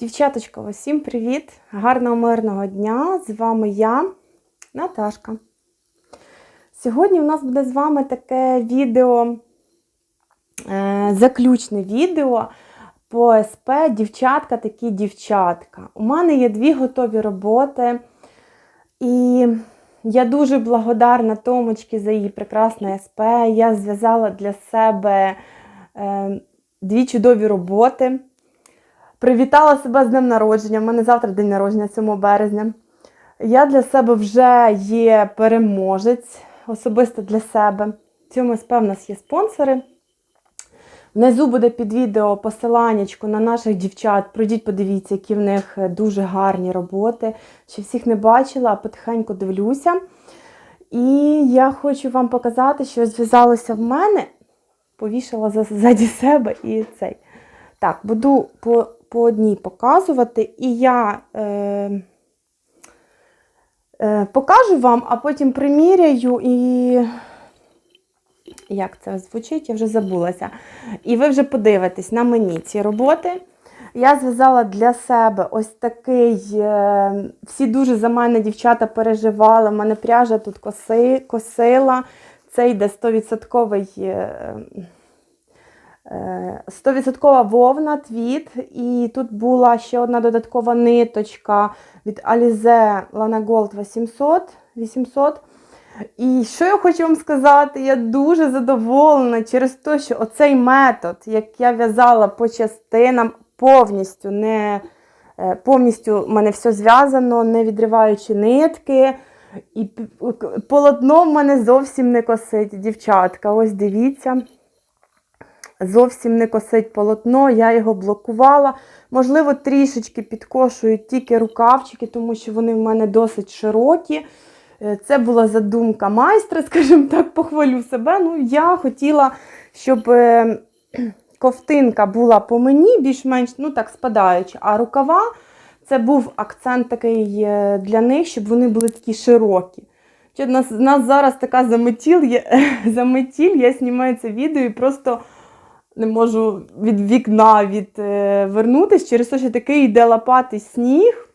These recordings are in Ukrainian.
Дівчаточко, усім привіт! Гарного мирного дня! З вами я, Наташка. Сьогодні у нас буде з вами таке відео, е, заключне відео по СП Дівчатка такі дівчатка. У мене є дві готові роботи, і я дуже благодарна Томочці за її прекрасне СП. Я зв'язала для себе е, дві чудові роботи. Привітала себе з днем народження. У мене завтра день народження, 7 березня. Я для себе вже є переможець, особисто для себе. Цьому в нас є спонсори. Внизу буде під відео посиланнячко на наших дівчат. Пройдіть, подивіться, які в них дуже гарні роботи. Ще всіх не бачила, а потихеньку дивлюся. І я хочу вам показати, що зв'язалося в мене. Повішала ззаді себе і цей. Так, буду по по одній показувати, і я е, е, покажу вам, а потім приміряю і. Як це звучить, я вже забулася. І ви вже подивитесь на мені ці роботи. Я зв'язала для себе ось такий. Е, всі дуже за мене дівчата переживали. У мене пряжа тут коси, косила. Це йде 100% 100% вовна твіт, і тут була ще одна додаткова ниточка від Alize Lana Gold 800. 800. І що я хочу вам сказати, я дуже задоволена через те, що оцей метод, як я в'язала по частинам, повністю не повністю в мене все зв'язано, не відриваючи нитки. І полотно в мене зовсім не косить, дівчатка. Ось дивіться зовсім не косить полотно, я його блокувала. Можливо, трішечки підкошують тільки рукавчики, тому що вони в мене досить широкі. Е, це була задумка майстра, скажімо так, похвалю себе. Ну, Я хотіла, щоб е, ковтинка була по мені, більш-менш ну так, спадаюча, а рукава це був акцент такий е, для них, щоб вони були такі широкі. У нас, нас зараз така заметіль, заметіль, я знімаю це відео і просто не можу від вікна відвернутися через те, що такий йде лопатий сніг.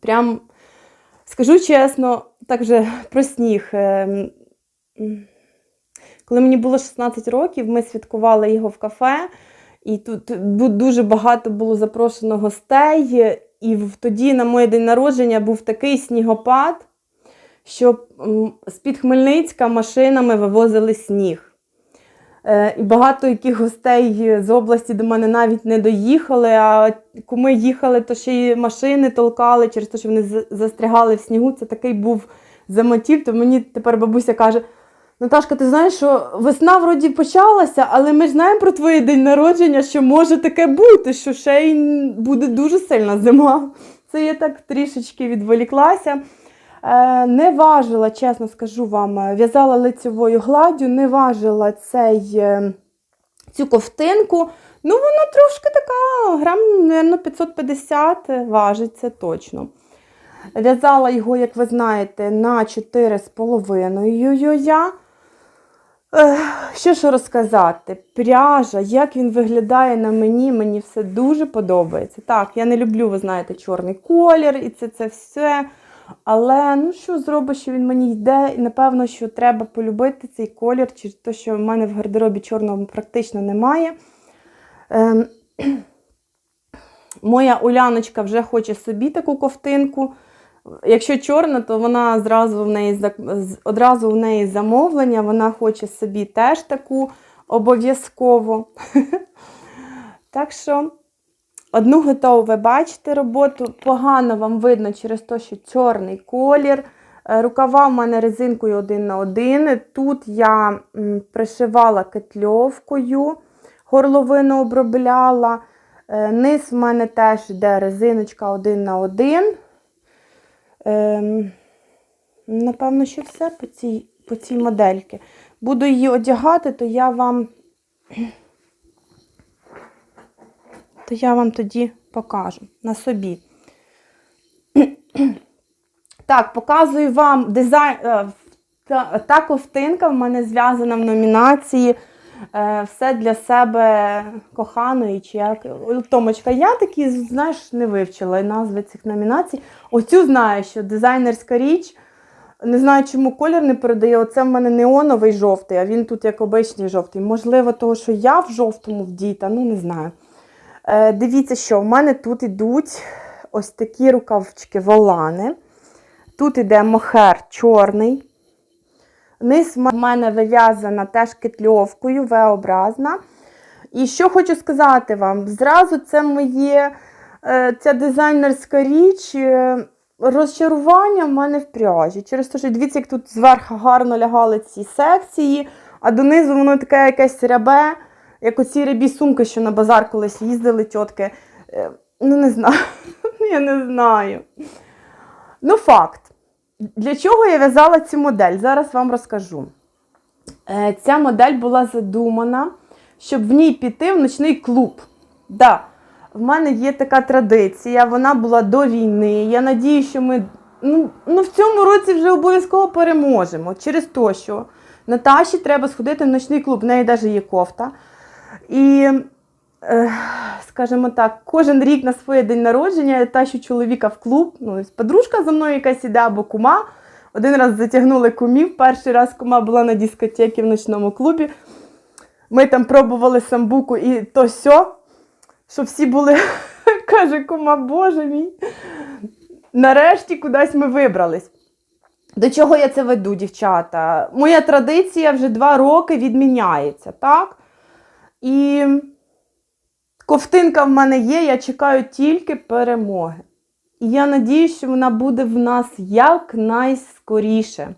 Прям, скажу чесно, так же про сніг. Ем, коли мені було 16 років, ми святкували його в кафе, і тут дуже багато було запрошено гостей. І тоді, на моє день народження, був такий снігопад, що з-під Хмельницька машинами вивозили сніг. Е, і багато яких гостей з області до мене навіть не доїхали. А куми їхали, то ще й машини толкали через те, що вони застрягали в снігу. Це такий був замотів. То мені тепер бабуся каже: Наташка, ти знаєш, що весна вроді почалася, але ми ж знаємо про твоє день народження, що може таке бути, що ще й буде дуже сильна зима. Це я так трішечки відволіклася. Е, не важила, чесно скажу вам, е, в'язала лицевою гладдю, не важила цей, е, цю ковтинку. Ну, вона трошки така, грам, мабуть, 550 важить це точно. В'язала його, як ви знаєте, на 4,5 я. Що ж розказати? Пряжа, як він виглядає на мені, мені все дуже подобається. Так, я не люблю, ви знаєте, чорний колір і це це все. Але ну що зробиш, що він мені йде, і напевно, що треба полюбити цей колір, через те, що в мене в гардеробі чорного практично немає. Ем, Моя Уляночка вже хоче собі таку ковтинку. Якщо чорна, то вона зразу в неї одразу в неї замовлення, вона хоче собі теж таку обов'язково. Так що. Одну готову ви бачите роботу, погано вам видно через те, що чорний колір. Е, рукава в мене резинкою один на один. Тут я пришивала кетльовкою, горловину обробляла. Е, низ в мене теж йде резиночка один на один. Ем, напевно, що все по цій, по цій модельці. Буду її одягати, то я вам то я вам тоді покажу на собі. Так, показую вам дизайн. Е, та, ковтинка в мене зв'язана в номінації е, все для себе коханої. чи як. Томочка, я такі, знаєш, не вивчила назви цих номінацій. Оцю знаю, що дизайнерська річ. Не знаю, чому колір не передає. Оце в мене неоновий жовтий, а він тут як обичний жовтий. Можливо, того, що я в жовтому вдіта, ну не знаю. Е, дивіться, що в мене тут йдуть ось такі рукавчики волани. Тут іде мохер чорний. Низ в мене вив'язана теж кетльовкою, V-образна. І що хочу сказати вам, зразу це моє е, ця дизайнерська річ. е, Розчарування в мене в пряжі. Через те, що дивіться, як тут зверху гарно лягали ці секції, а донизу воно таке якесь рябе, як оці рябі сумки, що на базар колись їздили тітки. Е, Ну, не знаю. Я не знаю. Ну, факт. Для чого я в'язала цю модель? Зараз вам розкажу. Е, Ця модель була задумана, щоб в ній піти в ночний клуб. Да, в мене є така традиція, вона була до війни. Я надію, що ми ну, ну, в цьому році вже обов'язково переможемо. Через те, що Наташі треба сходити в ночний клуб, в неї навіть є кофта. І, е, скажімо так, кожен рік на своє день народження я тащу чоловіка в клуб. Ну, подружка за мною якась іде або кума. Один раз затягнули кумів. Перший раз кума була на дискотеці в ночному клубі. Ми там пробували самбуку і то сьо, що всі були, каже, кума, боже мій. Нарешті кудись ми вибрались. До чого я це веду, дівчата? Моя традиція вже два роки відміняється, так? І ковтинка в мене є, я чекаю тільки перемоги. І я надію, що вона буде в нас якнайскоріше.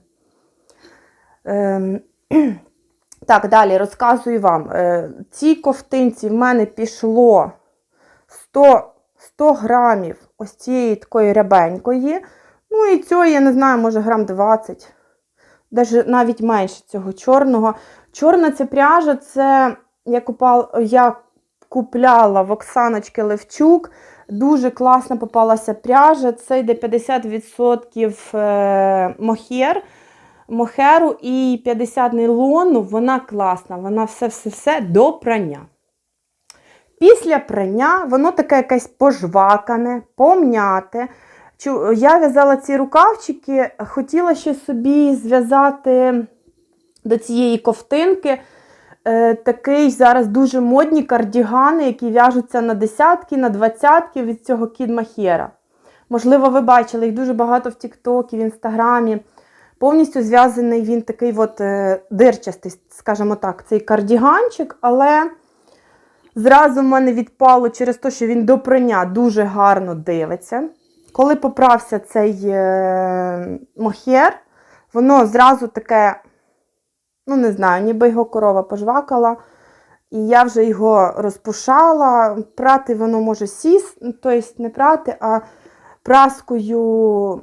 Ем, так, далі розказую вам. Е, цій ковтинці в мене пішло 100, 100 грамів ось цієї такої рябенької. Ну і цього, я не знаю, може грам 20. Даже навіть менше цього чорного. Чорна ця пряжа, це я, купала, я купляла в Оксаночки Левчук. Дуже класна попалася пряжа. Це йде 50% е, мохер, мохеру і 50 нейлону. Вона класна, вона все-все-все до прання. Після прання воно таке якесь пожвакане, помняте. Я в'язала ці рукавчики, хотіла ще собі зв'язати до цієї ковтинки такий зараз дуже модні кардігани, які в'яжуться на десятки, на двадцятки від цього Кід Махєра. Можливо, ви бачили їх дуже багато в Тіктокі, в Інстаграмі. Повністю зв'язаний він такий от е, дирчастий, скажімо так, цей кардіганчик, але зразу в мене відпало через те, що він до прання дуже гарно дивиться. Коли поправся цей е, мохер, воно зразу таке, ну не знаю, ніби його корова пожвакала. І я вже його розпушала. Прати воно може сісти, тобто не прати, а праскою,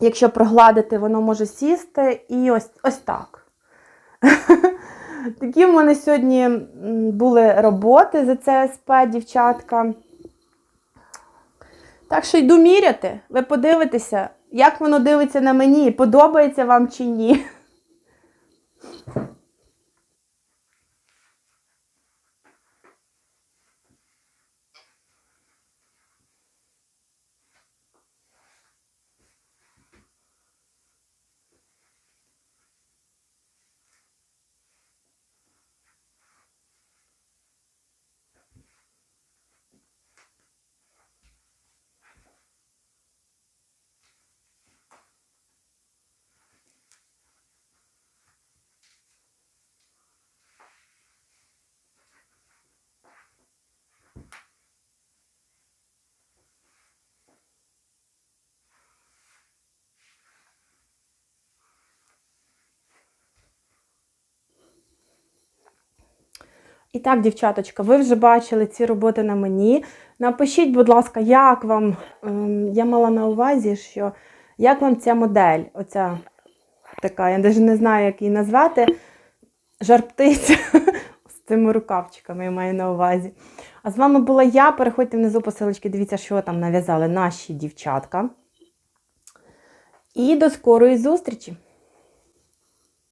якщо прогладити, воно може сісти. І ось, ось так. Такі в мене сьогодні були роботи за ЦСП, дівчатка. Так що йду міряти, ви подивитеся, як воно дивиться на мені, подобається вам чи ні. Thank you. І так, дівчаточка, ви вже бачили ці роботи на мені. Напишіть, будь ласка, як вам, ем, я мала на увазі, що як вам ця модель, оця така, я навіть не знаю, як її назвати, жар-птиця з цими рукавчиками, я маю на увазі. А з вами була я. Переходьте внизу по силочці, дивіться, що там нав'язали наші дівчатка. І до скорої зустрічі!